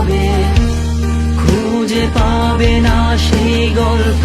পাবে খুঁজে পাবে না সেই গল্প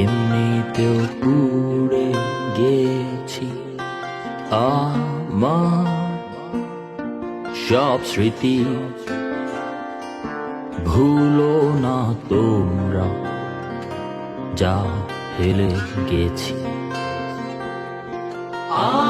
এমনিতেও পুড়ে গেছি। সব স্মৃতি ভুলো না তোমরা যা হেলে গেছি। আ